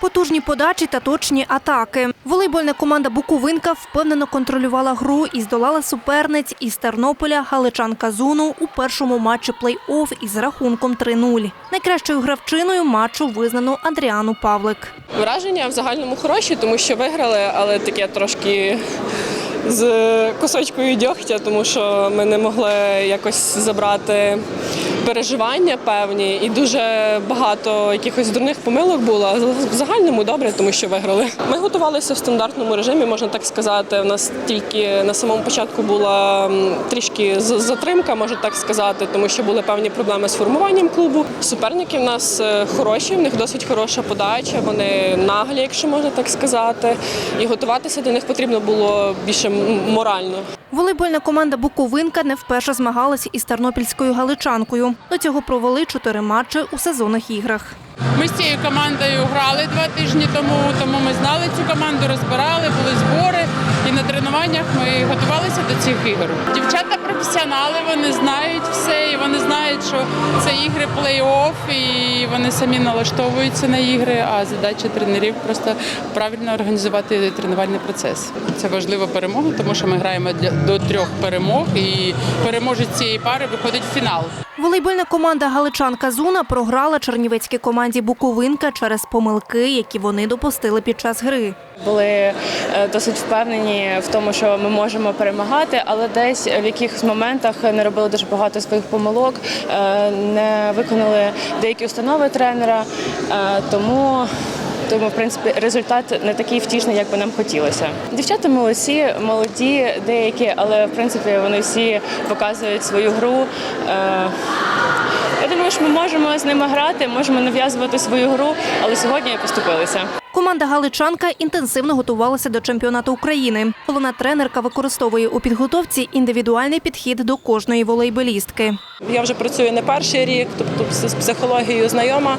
Потужні подачі та точні атаки. Волейбольна команда Буковинка впевнено контролювала гру і здолала суперниць із Тернополя Галичан Казуну у першому матчі плей-офф із рахунком 3-0. Найкращою гравчиною матчу визнано Андріану Павлик. Враження в загальному хороші, тому що виграли, але таке трошки з кусочкою дьогтя, тому що ми не могли якось забрати переживання певні, і дуже багато якихось дурних помилок було. В загальному добре, тому що виграли. Ми готувалися в стандартному режимі, можна так сказати. У нас тільки на самому початку була трішки затримка, можна так сказати, тому що були певні проблеми з формуванням клубу. Суперники в нас е, хороші, в них досить хороша подача, вони наглі, якщо можна так сказати. І готуватися до них потрібно було більше морально. Волейбольна команда Буковинка не вперше змагалася із тернопільською галичанкою. До цього провели чотири матчі у сезонних іграх. Ми з цією командою грали два тижні тому, тому ми знали цю команду, розбирали, були збори. І на тренуваннях ми готувалися до цих ігор. Дівчата професіонали, вони знають все, і вони знають, що це ігри плей-офф, і вони самі налаштовуються на ігри. А задача тренерів просто правильно організувати тренувальний процес. Це важлива перемога, тому що ми граємо для до трьох перемог, і переможець цієї пари виходить в фінал. Волейбольна команда Галичан Казуна програла чернівецькій команді Буковинка через помилки, які вони допустили під час гри. були е, досить впевнені в тому, що ми можемо перемагати, але десь в якихось моментах не робили дуже багато своїх помилок, е, не виконали деякі установи тренера. е, Тому. Тому, в принципі, результат не такий втішний, як би нам хотілося. Дівчата молодці, молоді, деякі, але в принципі вони всі показують свою гру. Е, Я думаю, що ми можемо з ними грати, можемо нав'язувати свою гру, але сьогодні поступилися. Команда Галичанка інтенсивно готувалася до чемпіонату України. Головна тренерка використовує у підготовці індивідуальний підхід до кожної волейболістки. Я вже працюю не перший рік, тобто з психологією знайома,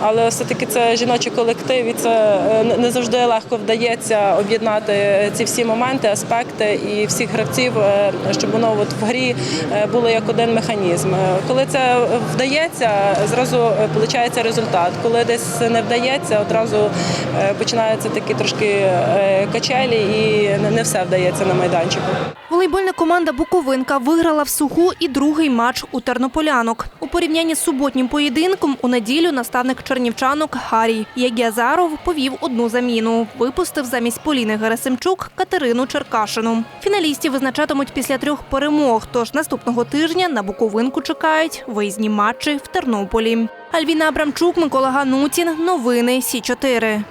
але все-таки це жіночий колектив, і це е, не- завжди легко вдається об'єднати ці всі моменти, аспекти і всіх гравців, е, щоб воно от в грі е, було як один механізм. Е, Коли це вдається, зразу виходить результат. Коли десь не вдається, одразу е, починаються такі трошки е, качелі, і не- все вдається на майданчику. Волейбольна команда Буковинка виграла в суху і другий матч у тернополянок. У порівнянні з суботнім поєдинком у неділю наставник чернівчанок Харій Ягязаров повів одну заміну. Випустив замість Поліни Герасимчук Катерину Черкашину. Фіналістів визначатимуть після трьох перемог. Тож наступного тижня на Буковинку чекають виїзні матчі в Тернополі. Альвіна Абрамчук, Микола Ганутін. Новини Сі 4